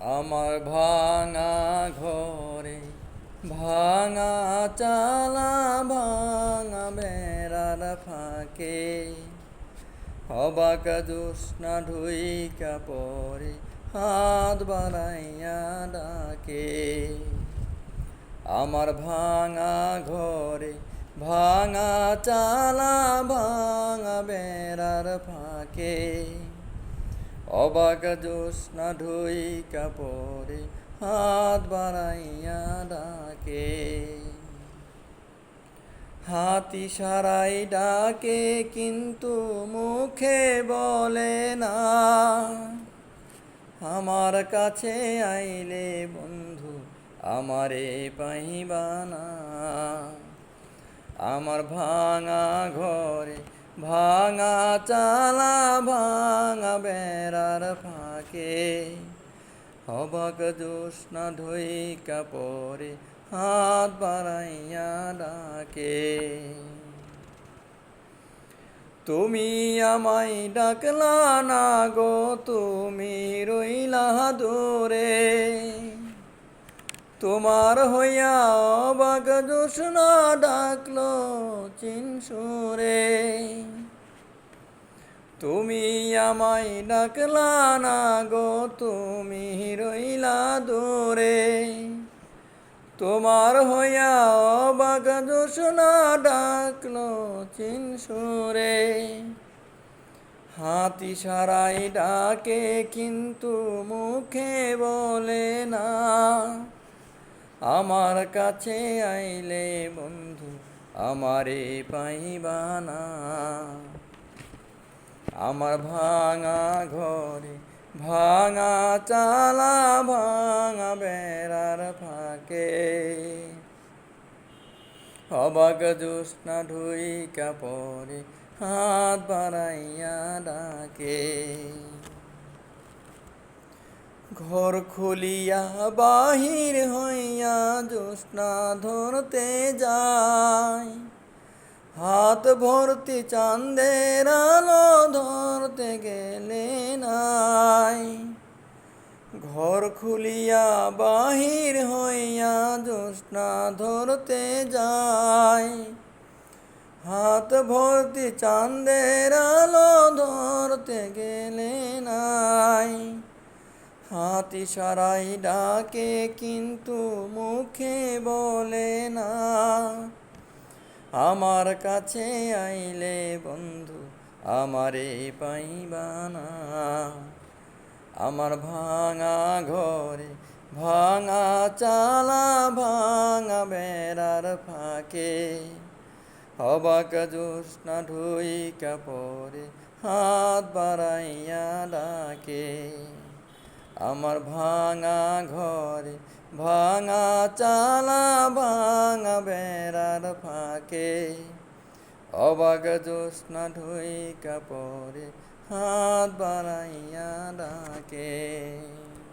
আমার ভাঙা ঘরে, ভাঙা চালা, ভাঙা বেড়ার ফাঁকে। অবাক জোৎস্না ঢুইকা পরে হাত বাড়াইয়া ডাকে। আমার ভাঙা ঘরে, ভাঙা চালা, ভাঙা বেড়ার ফাঁকে। অবাক জোৎস্না ঢুইকা পরে হাত বাড়াইয়া ডাকে। হাতি সারাই ডাকে কিন্তু মুখে বলে না। আমার কাছে আইলে বন্ধু, আমারে পাইবানা আমার ভাঙা ঘরে ভাঙা চালা, ভাঙা বেড়ার ফাঁকে। অবাক জোৎস্না ঢইকা পরে হাত বাড়াইয়া ডাকে। তুমি আমায় ডাকলা, না গো তুমি রইলা দূরে। তোমার হইয়া অবাক জোৎস্না ডাকলো চিনসুরে তুমি আমায় ডাকলা না গো, তুমি রইলা দূরে। তোমার হইয়া অবাক জোৎস্না ডাকলো চিনসুরে হাতি সারাই ডাকে, কিন্তু মুখে বলে না। আমার কাছে আইলে বন্ধু, আমারে পাইবানা আমার ভাঙা ঘরে ভাঙা চালা, ভাঙা বেড়ার ফাঁকে। অবাক জোৎস্না ঢুইকা পরে হাত বাড়াইয়া ডাকে। ঘর খুলিয়া বাহির হইয়া জ্যোৎস্না ধরতে যায় হাত ভর্তি চাঁদের আলো ধরতে গেলে নাই। ঘর খুলিয়া বাহির হইয়া জ্যোৎস্না ধরতে যায় হাত ভর্তি চাঁদের আলো ধরতে গেলে নাই। হাতি সারাই ডাকে, কিন্তু মুখে বলে না। আমার কাছে আইলে বন্ধু, আমারে পাইবানা আমার ভাঙা ঘরে ভাঙা চালা, ভাঙা বেড়ার ফাঁকে। অবাক জোৎস্না ঢুইকা কাপড়ে হাত বাড়াইয়া ডাকে। আমার ভাঙা ঘরে, ভাঙা চালা, ভাঙা বেড়ার ফাঁকে। অবাগ জোৎস্না ঢুইকা পরে হাত বাড়াইয়া ডাকে।